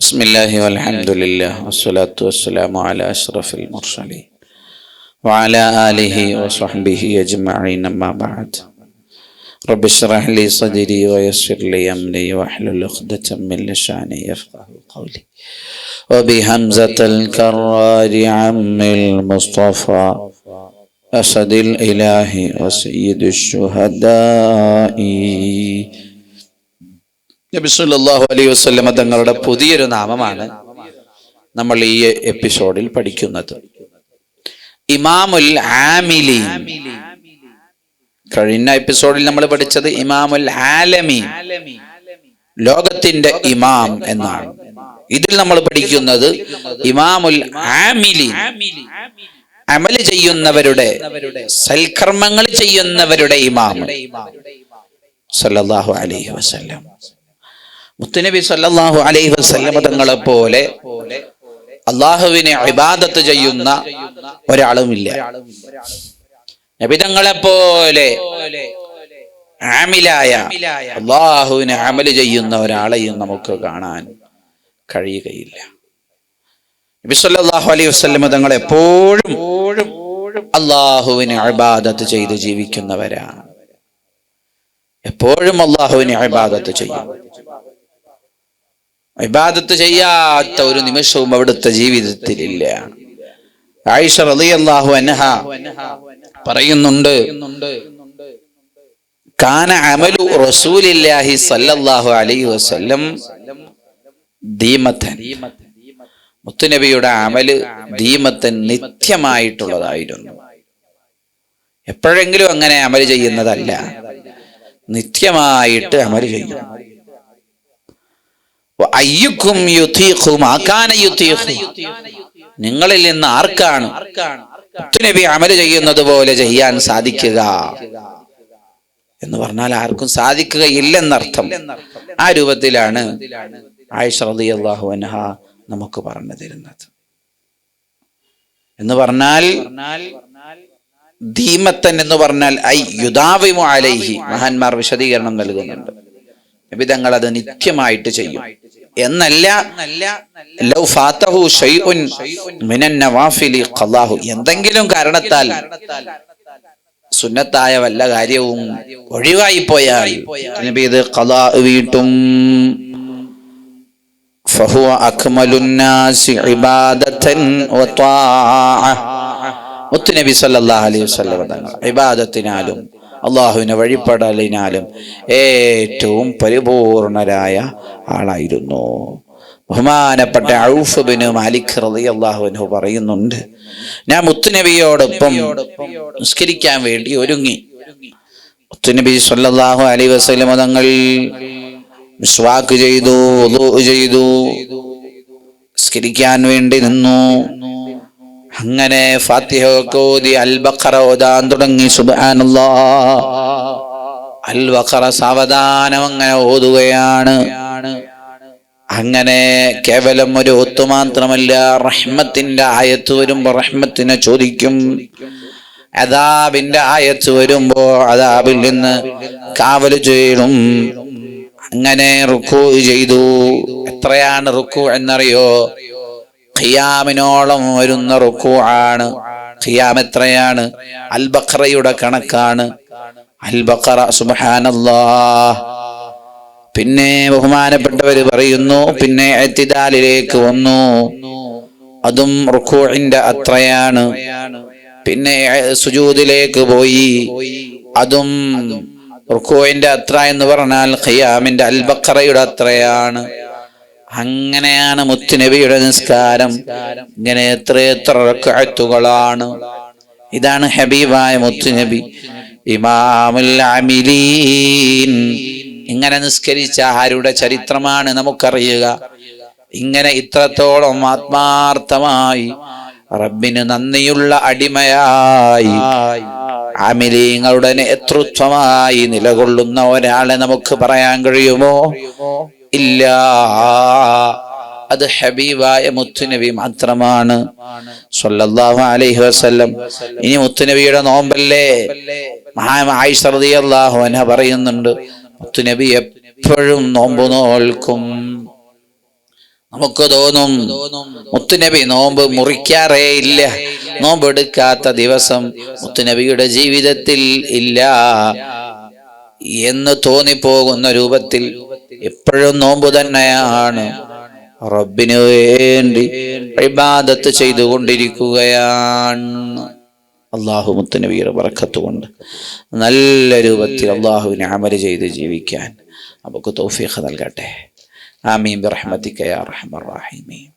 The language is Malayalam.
بسم الله والحمد لله والصلاة والسلام على أشرف المرسلين وعلى آله وصحبه أجمعين أما بعد. رب اشرح لي صدري ويسر لي أمري واحلل عقدة من لساني يفقه قولي. وبهمزة الكرار عم المصطفى أسد الإله وسيد الشهداء. നബി സല്ലല്ലാഹു അലൈഹി വസല്ലമ തങ്ങളുടെ പുതിയൊരു നാമമാണ് നമ്മൾ ഈ എപ്പിസോഡിൽ പഠിക്കുന്നത്. ഇമാമുൽ ആമിലി കഴിഞ്ഞ എപ്പിസോഡിൽ നമ്മൾ പഠിച്ചത് ഇമാമുൽ ആലമി. ലോകത്തിന്റെ ഇമാം എന്നാണ്. ഇതിൽ നമ്മൾ പഠിക്കുന്നത് ഇമാമുൽ ആമിലി അമൽ ചെയ്യുന്നവരുടെ സൽക്കർമ്മങ്ങൾ ചെയ്യുന്നവരുടെ ഇമാം. സല്ലല്ലാഹു അലൈഹി വസല്ലം. മുത്തുനബി സല്ലാഹു അലൈഹി വസല്ലമ തങ്ങളെ പോലെ അള്ളാഹുവിനെ അഭിബാദത്ത് ചെയ്യുന്ന ഒരാളുമില്ല. നബി തങ്ങളെ പോലെ ആമിലായ അള്ളാഹുവിനെ അമൽ ചെയ്യുന്ന ഒരാളെയും നമുക്ക് കാണാൻ കഴിയുകയില്ല. നബി സല്ലല്ലാഹു അലൈഹി വസല്ലമ തങ്ങൾ എപ്പോഴും അള്ളാഹുവിനെ ഇബാദത്ത് ചെയ്ത് ജീവിക്കുന്നവരാണ്. എപ്പോഴും അള്ളാഹുവിനെ ഇബാദത്ത് ചെയ്യും. ഇബാദത്ത് ചെയ്യാത്ത ഒരു നിമിഷവും അവിടുത്തെ ജീവിതത്തിലില്ല. ആയിഷ റളിയല്ലാഹു അൻഹ പറയുന്നുണ്ട് കാന അമലു റസൂലില്ലാഹി സല്ലല്ലാഹു അലൈഹി വസല്ലം ദീമത്തൻ. മുത്തുനബിയുടെ അമൽ ദീമത്തൻ നിത്യമായിട്ടുള്ളതായിരുന്നു. എപ്പോഴെങ്കിലും അങ്ങനെ അമൽ ചെയ്യുന്നതല്ല നിത്യമായിട്ട് അമൽ ചെയ്യും അയ്യുക്കും നിങ്ങളിൽ നിന്ന് ആർക്കാണ് നബി അമൽ ചെയ്യുന്നത് പോലെ ചെയ്യാൻ സാധിക്കുക? എന്ന് പറഞ്ഞാൽ ആർക്കും സാധിക്കുകയില്ലെന്നർത്ഥം. ആ രൂപത്തിലാണ് ആയിഷ അൻഹ നമുക്ക് പറഞ്ഞു തരുന്നത്. എന്ന് പറഞ്ഞാൽ ധീമത്തൻ എന്ന് പറഞ്ഞാൽ ഐ യുദാവിമു അലൈഹി. മഹാന്മാർ വിശദീകരണം നൽകുന്നുണ്ട്. നബി തങ്ങൾ അത് നിത്യമായിട്ട് ചെയ്യും. എന്നല്ല എന്തെങ്കിലും കാരണത്താൽ സുന്നത്തായ വല്ല കാര്യവും ഒഴിവായി പോയാൽ നബി ഇത് ഖലാ വീട്ടും. ഫഹുവ അക്മലുന്നാസി ഇബാദത്തൻ വത്വാഅ മുത്തുനബി സല്ലല്ലാഹു അലൈഹി തങ്ങൾ ഇബാദത്തിനാലും അള്ളാഹുവിനെ വഴിപ്പെടലിനാലും ഏറ്റവും പരിപൂർണരായ ആളായിരുന്നു. ബഹുമാനപ്പെട്ട ഔഫബിന് മാലിക് റതി അള്ളാഹുവിനു പറയുന്നുണ്ട് ഞാൻ മുത്തുനബിയോടൊപ്പം നിസ്കരിക്കാൻ വേണ്ടി ഒരുങ്ങി. മുത്തുനബി സല്ലാഹു അലൈഹി വസല്ലം തങ്ങൾ മിസ്വാക്ക് ചെയ്തു ചെയ്തു നിസ്കരിക്കാൻ വേണ്ടി നിന്നു. അങ്ങനെ ഫാത്തിഹ ഓതി അൽ ബഖറ ഓതാൻ തുടങ്ങി. സുബാനുള്ള അൽ ബഖറ സാവധാനം അങ്ങനെ ഓതുകയാണ്. അങ്ങനെ കേവലം ഒരു ഒത്തു മാത്രമല്ല റഹ്മത്തിന്റെ ആയത്ത് വരുമ്പോ റഹ്മത്തിനെ ചോദിക്കും. അതാബിന്റെ ആയത്ത് വരുമ്പോ അതാബിൽ നിന്ന് കാവൽ ചെയ്യണം. അങ്ങനെ റുക്കു ചെയ്തു. എത്രയാണ് റുക്കു എന്നറിയോ? ഖിയാമിനോളം വരുന്ന റുക്കു ആണ് ഖിയാം എത്രയാണ്? അൽ ബഖറയുടെ കണക്കാണ്. അൽ ബഖറ പിന്നെ ബഹുമാനപ്പെട്ടവര് പറയുന്നു പിന്നെ എത്തിദാലിലേക്ക് വന്നു. അതും റുക്കുവിന്റെ അത്രയാണ്. പിന്നെ സുജൂദിലേക്ക് പോയി. അതും റുക്കുവിന്റെ അത്ര എന്ന് പറഞ്ഞാൽ ഖിയാമിന്റെ അൽ ബഖറയുടെ അത്രയാണ്. അങ്ങനെയാണ് മുത്തുനബിയുടെ നിസ്കാരം. ഇങ്ങനെ എത്ര എത്ര റക്അത്തുകളാണ് ഇതാണ് ഹബീബായ മുത്തുനബി. ഇമാമുൽ ഇങ്ങനെ നിസ്കരിച്ച ആരുടെ ചരിത്രമാണ് നമുക്കറിയുക. ഇങ്ങനെ ഇത്രത്തോളം ആത്മാർത്ഥമായി റബ്ബിന് നന്ദിയുള്ള അടിമയായി അമിലീങ്ങളുടെ നേതൃത്വമായി നിലകൊള്ളുന്ന ഒരാളെ നമുക്ക് പറയാൻ കഴിയുമോ? ഇല്ല. അത് ഹബീബായ മുത്തുനബി മാത്രമാണ്. അലൈഹി വസല്ലം. ഇനി മുത്തുനബിയുടെ നോമ്പല്ലേ? ആയിഷ റളിയല്ലാഹു അൻഹ പറയുന്നുണ്ട് മുത്തുനബി എപ്പോഴും നോമ്പ് നോൽക്കും. നമുക്ക് തോന്നും മുത്തുനബി നോമ്പ് മുറിക്കാറേ ഇല്ല. നോമ്പ് എടുക്കാത്ത ദിവസം മുത്തുനബിയുടെ ജീവിതത്തിൽ ഇല്ല. എന്ന് തോന്നിപ്പോകുന്ന രൂപത്തിൽ എപ്പോഴും നോമ്പു തന്നെയാണ്. റബ്ബിന് വേണ്ടി ഇബാദത്ത് ചെയ്തുകൊണ്ടിരിക്കുകയാണ്. അള്ളാഹു മുത്തുനബിയുടെ വറക്കത്തുകൊണ്ട് നല്ല രൂപത്തിൽ അള്ളാഹുവിനെ അമൽ ചെയ്ത് ജീവിക്കാൻ. നമുക്ക് തൗഫീഖ് നൽകട്ടെ. ആമീം റഹ്മത്തിക്കയാ റഹീമീൻ.